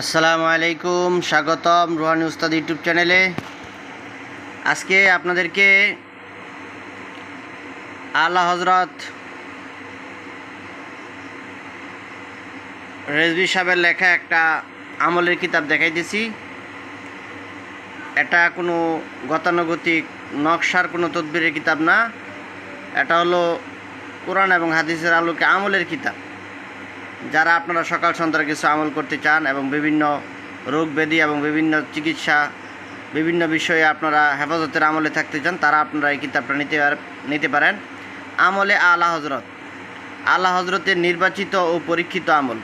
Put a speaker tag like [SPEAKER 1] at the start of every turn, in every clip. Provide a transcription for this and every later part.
[SPEAKER 1] আসসালামু আলাইকুম, স্বাগতম রুহানি উস্তাদ ইউটিউব চ্যানেলে। আজকে আপনাদেরকে আল্লাহ হজরত রেজবি সাহেবের লেখা একটা আমলের কিতাব দেখাইতেছি। এটা কোনো গতানুগতিক নকশার কোনো তদবিরের কিতাব না। এটা হলো কোরআন এবং হাদিসের আলোকে আমলের কিতাব। যারা আপনারা সকাল সন্ধ্যার কিছু আমল করতে চান এবং বিভিন্ন রোগ ব্যাধি এবং বিভিন্ন চিকিৎসা বিভিন্ন বিষয়ে আপনারা হেফাজতের আমলে থাকতে চান, তারা আপনারা এই কিতাবটা নিতে নিতে পারেন। আমলে আলা হজরত আলা হজরতের নির্বাচিত ও পরীক্ষিত আমল।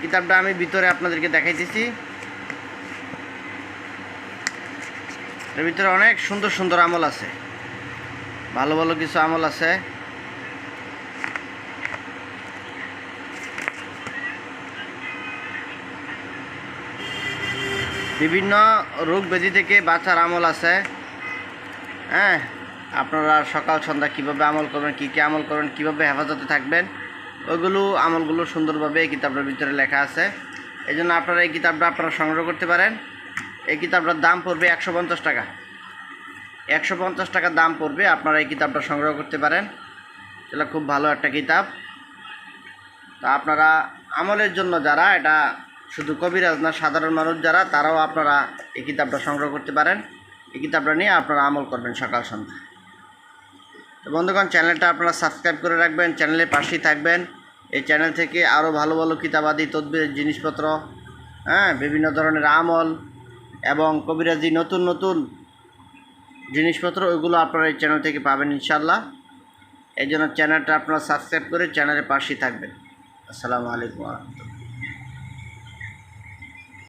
[SPEAKER 1] কিতাবটা আমি ভিতরে আপনাদেরকে দেখাইতেছি। এর ভিতরে অনেক সুন্দর সুন্দর আমল আছে। ভালো ভালো কিছু আমল আছে। বিভিন্ন রোগ ব্যাধি থেকে বাঁচার আমল আছে। হ্যাঁ আপনারা সকাল, সন্ধ্যা কীভাবে আমল করবেন, কী কী আমল করবেন, কীভাবে হেফাজতে থাকবেন ওইগুলো আমলগুলো সুন্দরভাবে এই কিতাবটার ভিতরে লেখা আছে। এই জন্য আপনারা এই কিতাবটা আপনারা সংগ্রহ করতে পারেন। এই কিতাবটার দাম পড়বে একশো পঞ্চাশ টাকা। একশো পঞ্চাশ টাকা দাম পড়বে, আপনারা এই কিতাবটা সংগ্রহ করতে পারেন। এটা খুব ভালো একটা কিতাব। তা আপনারা আমলের জন্য যারা এটা শুধু কবিরাজ না, সাধারণ মানুষ যারা, তারাও আপনারা এই কিতাবটা সংগ্রহ করতে পারেন। এই কিতাবটা নিয়ে আপনারা আমল করবেন সকাল সন্ধ্যা। তো বন্ধুগণ, চ্যানেলটা আপনারা সাবস্ক্রাইব করে রাখবেন, চ্যানেলের পাশেই থাকবেন। এই চ্যানেল থেকে আরও ভালো ভালো কিতাবাদি তদবির জিনিসপত্র হ্যাঁ বিভিন্ন ধরনের আমল এবং কবিরাজি নতুন নতুন জিনিসপত্র, ওইগুলো আপনারা এই চ্যানেল থেকে পাবেন ইনশাল্লাহ এই জন্য চ্যানেলটা আপনারা সাবস্ক্রাইব করে চ্যানেলের পাশেই থাকবেন। আসসালামু আলাইকুম